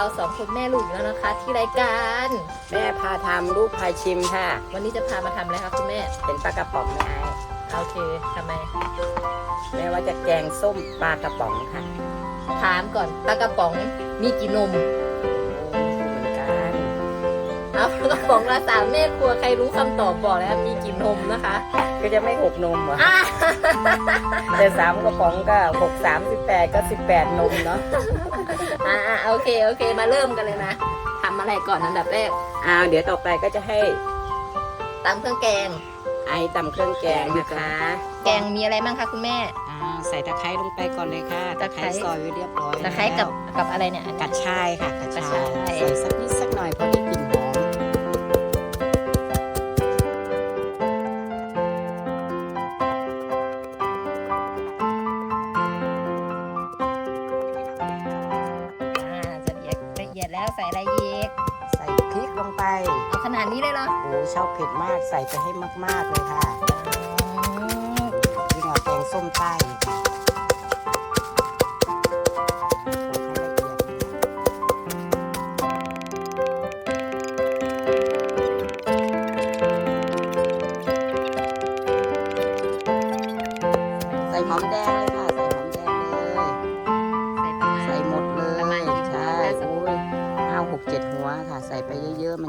เราสองคนแม่ลูกอีกแล้วนะคะ ที่รายการแม่พาทำลูกพายชิมค่ะ วันนี้จะพามาทำอะไรคะคุณแม่เป็นปลากระป๋องไงโอเคทำไม แม่ว่าจะแกงส้มปลากระป๋องค่ะ ถามก่อนปลากระป๋องมีกี่นม ปลากระป๋องละสามแม่ครัวใครรู้คำตอบบอกแล้วมีกี่นมนะคะ ก็จะไม่หกนมเหรออะแต่สามกระป๋องก็หกสามสิบแปดก็สิบแปดนมเนาะอ่าโอเคโอเคมาเริ่มกันเลยนะทำอะไรก่อนอันดับแรกอ้าวเดี๋ยวต่อไปก็จะให้ตำเครื่องแกง ไอตำเครื่องแกงนะคะแกงมีอะไรบ้างคะคุณแม่ อ่าใส่ตะไคร้ลงไปก่อนเลยค่ะตะไคร้ซอยไว้เรียบร้อยตะไคร้กับกับอะไรเนี่ยอันกนี้ระชายค่ะกระกระชาชาย ยใส่สักนิดสักหน่อยพอได้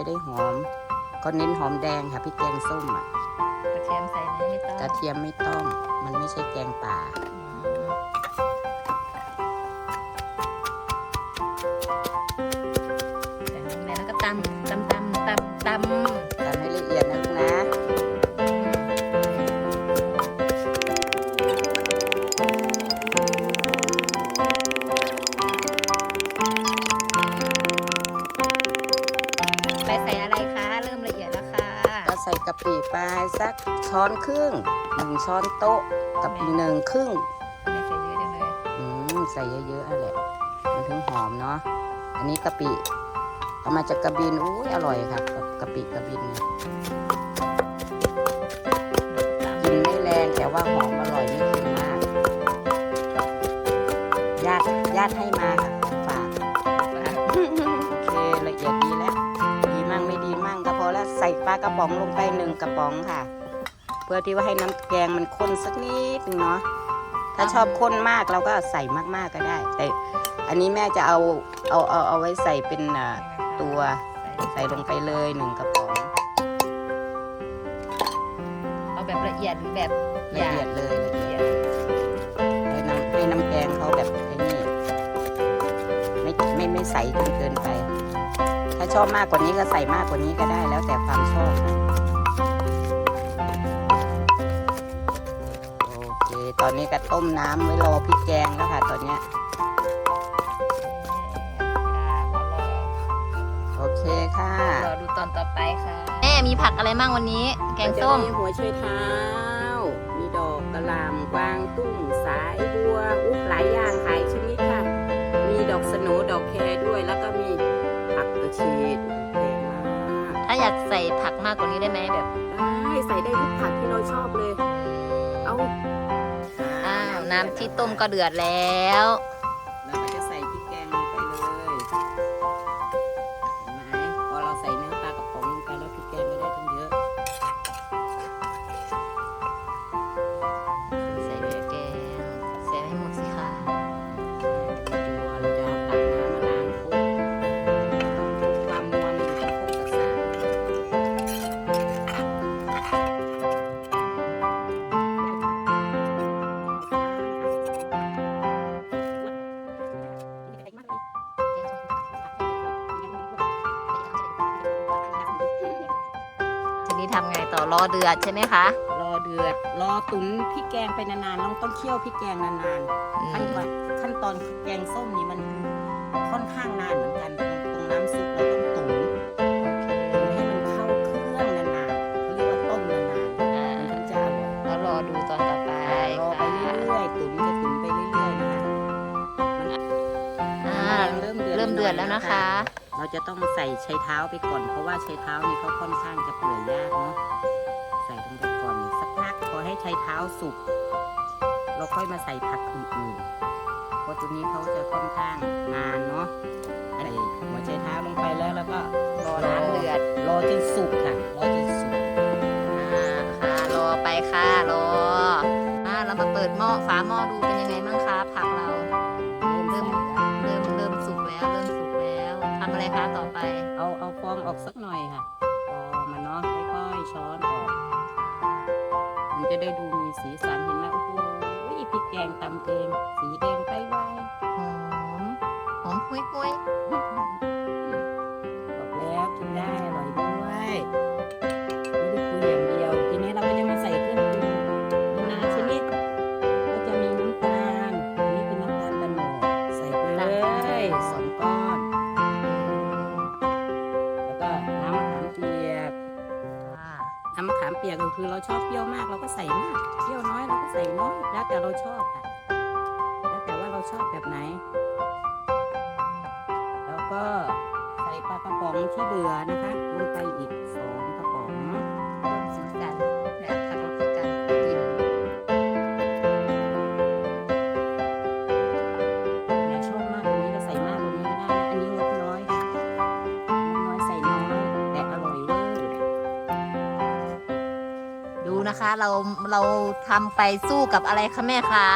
จะได้หอมก็เน้นหอมแดงค่ะพี่แกงส้มอะกระเทียมใส่ไหมไม่ต้องกระเทียมไม่ต้อง มันไม่ใช่แกงป่าใส่ลงไปแล้วก็ตำตำตำตำตำะปิไปสักช้อนครึ่งหนึ่งช้อนโต๊ะกับหนึ่งครึ่งไม่ใส่เยอะจังเลย อืมใส่เยอะๆอะไรมันถึงหอมเนาะอันนี้กะปิเอามาจากกระบินอุ้ยอร่อยค่ะกับกะปิกระบินเนี่ยกินไม่แรงแต่ว่าหอมอร่อย ระป๋องลงไปหนึ่งกระป๋องค่ะ เพื่อที่ว่าให้น้ำแกงมันข้นสักนิดนึงเนาะถ้าชอบข้นมากเราก็ใส่มากๆก็ได้ แต่อันนี้แม่จะเอาเอาเอาเอาไว้ใส่เป็นอ่าตัวใส่ลงไปเลยหนึ่งกระป๋อง เอาแบบละเอียดหรือแบบละเอียดเลยละเอียดให้น้ำให้น้ำแกงเขาแบบไอ้นี่ไม่ไม่ไม่ใสจนเกินไป ถ้าชอบมากกว่านี้ก็ใส่มากกว่านี้ก็ได้แล้วแต่ความชอบนะโอเคตอนนี้ก็ต้มน้ำไว้รอพริกแกงแล้วค่ะตอนเนี้ยโอเคค่ะรอดูตอนต่อไปค่ะแม่มีผักอะไรบ้างวันนี้ แกงส้มจะมีหัวไชเท้า มีดอกกระหล่ำกวางตุ้งสายบัว อุ๊บหลายอย่างหลายชนิดค่ะ มีดอกสโหนดอกแครด้วยแล้วก็มี ผักกระเฉดแพงมากถ้าอยากใส่ผักมากกว่านี้ได้ไหมแบบได้ใส่ได้ทุกผักที่เราชอบเลย เอาอ้าวน้ำที่ต้มก็เดือดแล้วแล้ว รอเดือดใช่ไหมคะ รอเดือด รอตุ๋นพริกแกงไปนานๆเราต้องเคี่ยวพริกแกงนานอืๆขั้นมตอนขั้นตอนแกงส้มนี่มันค่อนข้างนานเหมือนกันตรงตรงน้ำซุปเราต้องตุ๋นตุ๋นให้มันเข้าเครื่องนานๆเขาเรียกว่าต้มนานๆอ่ามันถึงจะอร่อยแล้วรอดูตอนต่อไปรอไปค่ะเรื่อยๆตุ๋นจะตุ๋นไปเรื่อยๆนะคะอ่าเริ่มเดือดเริ่มเดือดแล้วนะคะ เราจะต้องใส่ใช้เท้าไปก่อนเพราะว่าใช้เท้านี่เขาค่อนข้างจะเปื่อยยากเนาะ ให้ใช้เท้าสุก เราค่อยมาใส่ผักอื่นๆ เพราะตัวนี้เขาจะค่อนข้างนานเนาะใส่หัวใจเท้าลงไปแล้วแล้วก็รอน้ำเดือด รอจนสุกค่ะ รอจนสุกอ่าค่ะรอไปค่ะรออ่าเรามาเปิดหม้อฝาหม้อดูเป็นยังไงบ้างคะผักเราเริ่มเริ่มเริ่มเริ่มสุกแล้วเริ่มสุกแล้วทำอะไรคะต่อไป เอาเอาฟองออกสักหน่อยค่ะฟองมันเนาะค่อยๆช้อนออก มันจะได้ดูมีสีสันเห็นไหมโอ้โหพริกแกงตำเอง สีแดงไปไวหอม หอมคุยคุย มะขามเปียกก็คือเราชอบเปรี้ยวมากเราก็ใส่มากเปรี้ยวน้อยเราก็ใส่น้อยแล้วแต่เราชอบค่ะแล้วแต่ว่าเราชอบแบบไหน แล้วก็ใส่ปลากระป๋องที่เหลือนะคะลงไปอีกสอง เราเราทำไปสู้กับอะไรคะแม่คะ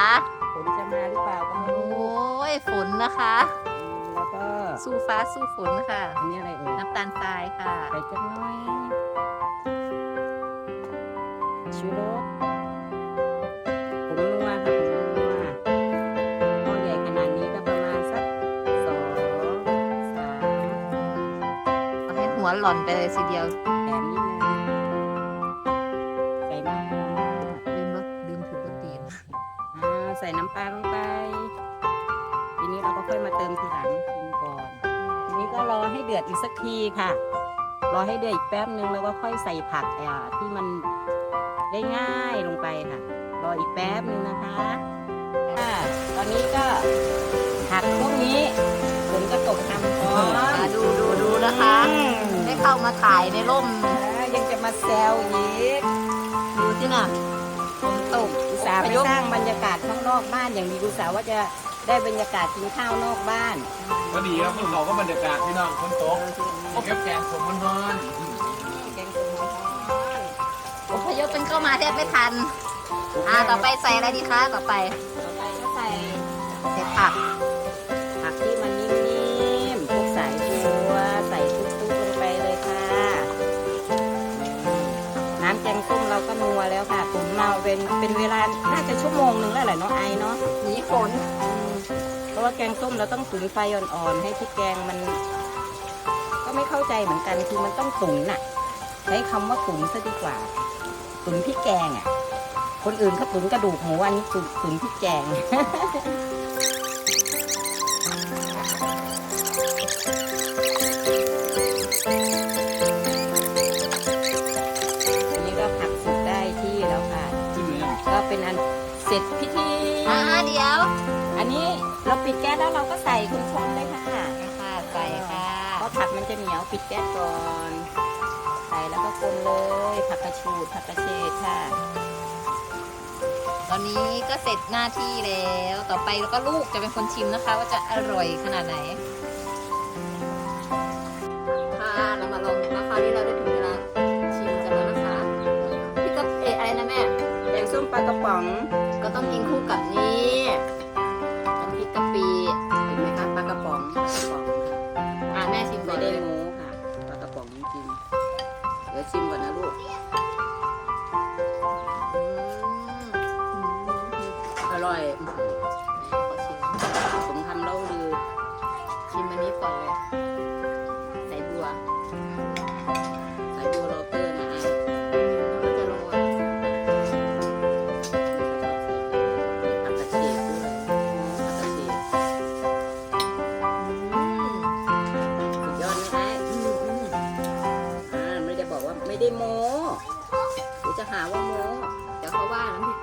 ผลจะมาหรือเปล่าก็ไม่โอ้รู้ยฝนนะคะอืมแล้วก็สู้ฟ้าสู้ฝนค่ะ อันนี้อะไรเอ่ยน้ำตาลทรายค่ะใส่จักหน้อยชูรสผงนัวค่ะผงนัวหม้อใหญ่ขนาดนี้ก็ประมาณสักสองสาม เอาให้หัวหล่อนไปเลยทีเดียว เดือดอีกสักทีค่ะ รอให้เดือดอีกแป๊บนึงแล้วก็ค่อยใส่ผักอ่าที่มันได้ง่ายลงไปค่ะ รออีกแป๊บนึงนะคะค่ะตอนนี้ก็ผักพวกนี้ฝนก็ตกทำพร้อมอะดูดูดูนะคะ ได้เข้ามาถ่ายในร่มอ่ายังจะมาแซวอีกดูสิน่ะฝนตกอุตส่าห์ไปสร้างบรรยากาศข้างนอกบ้านอย่างดีอุตส่าห์ว่าจะ ได้บรรยากาศกินข้าวนอกบ้านก็ดีครับพวกเราก็บรรยากาศพี่น้องคนโต๊ะเก็บแกงสมมันนอนแกงส้มหอมอพยพเป็นเข้ามาแทบไม่ทัน อ่า ต่อไปใส่อะไรดีคะ ต่อไป ต่อไปก็ใส่ใส่ผัก ผักที่มันนิ่มๆพวกสายบัวใส่ตุ๊กๆลงไปเลยค่ะ น้ำแกงส้มเราก็นัวแล้วค่ะตุ๋นมาเป็นเป็นเวลา น่าจะชั่วโมงหนึงแล้วแหละเนาะไอเนาะหนีฝนอืมเพราะ ว่าแกงส้มเราต้องตุ๋นไฟอ่อนๆให้พริกแกงมัน ก็ไม่เข้าใจเหมือนกันคือมันต้องตุ๋นน่ะ ใช้คำว่าตุ๋นซะดีกว่า ตุ๋นพริกแกงอะ คนอื่นเขาตุ๋นกระดูกหมูอันนี้ตุ๋นพริกแกง ปิดแก๊สแล้วเราก็ใส่คุณชนเลยค่ะค่ะใส่ค่ะเพราะผักมันจะเหนียวปิดแก๊สก่อน ใส่แล้วก็คนเลย ผักกระชูดผักกระเฉดค่ะ ตอนนี้ก็เสร็จหน้าที่แล้ว ต่อไปแล้วก็ลูกจะเป็นคนชิมนะคะ ว่าจะอร่อยขนาดไหนค่ะเรามาลองมาคราวนี้เราได้ถึงเวลาชิมกันแล้วนะคะพี่ก็เอะอะไรนะแม่แกงส้มปลากระป๋องก็ต้องกินคู่กับ ชิมก่อนนะลูกอร่อย ไม่ได้บอกว่าไม่ได้โม้เดี๋ยวจะหาว่าโม้เดี๋ยวเขาว่าน้ำพริก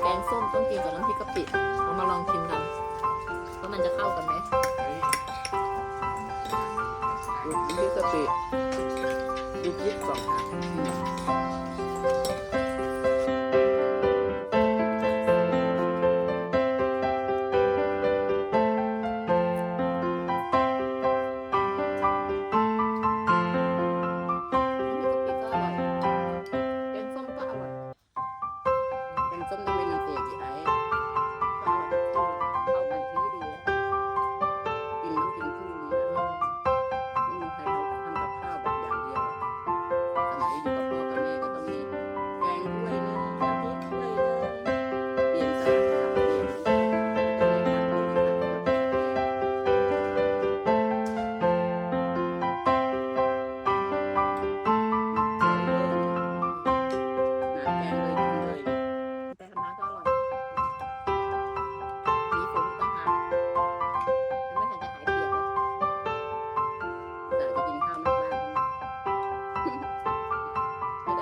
แกงส้มต้องกินกับน้ำพริกกะปิเรามาลองชิมกันว่ามันจะเข้ากันไหมดูพริกกะปิดูพริกก่อนค่ะ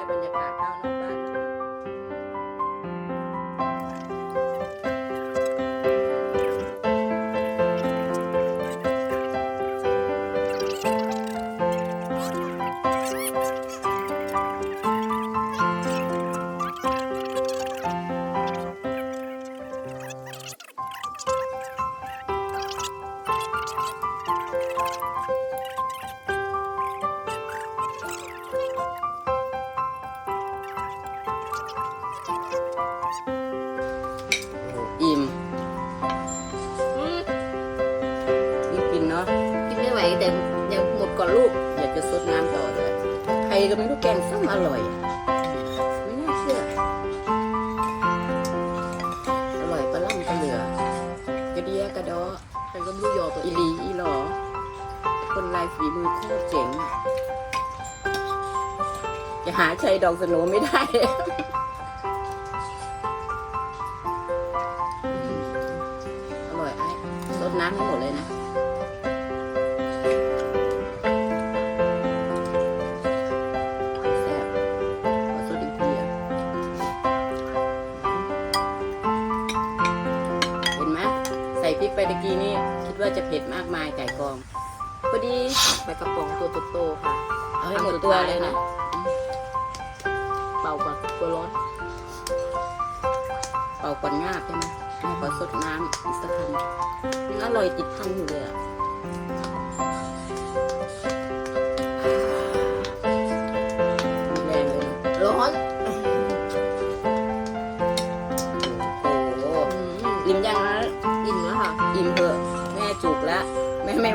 ไม่ได้บรรยากาศข้าวนอกบ้านนะคะ อใครก็ไม่รู้ยอตัวอีลีอีหลอคนลายฝีมือโคตรเจ๋งจะหาชัยดอกสโนไม่ได้อร่อยไอ้ซดน้ำให้หมดเลยนะ ตะกี้นี่คิดว่าจะเผ็ดมากมายไก่กองพอดีใบกระป๋องตัวโตๆค่ะเอาให้หมดตัวเลยนะเป่าก่อนตัวร้อนเป่าก่อนงาบใช่ไหมแม่ขอสดน้ำอีกสักคำยังอร่อยติดพันอยู่เลยอะ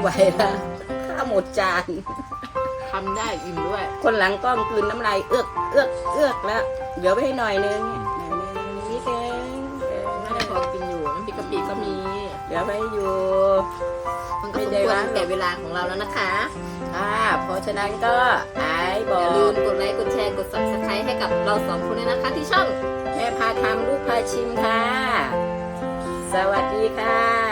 ไม่ไหวแล้วข้าวหมดจานทำได้อิ่มด้วย คนหลังกล้องกลืนน้ำลายเอือกเอือกเอือกแล้ว เดี๋ยวไปให้หน่อยนึงหน่อยนึงนี่เองเออน่าจะพอกินอยู่น้ำพริกกะปิก็มี เดี๋ยวไปอยู่มันก็สมควรแก่เวลาของเราแล้วนะคะค่ะเพราะฉะนั้นก็ไอ้บออย่ากลืมกดไลค์กดแชร์กด subscribe ให้กับเราสองคนด้วยนะคะ ที่ช่องแม่พาทำลูกพาชิมค่ะ สวัสดีค่ะ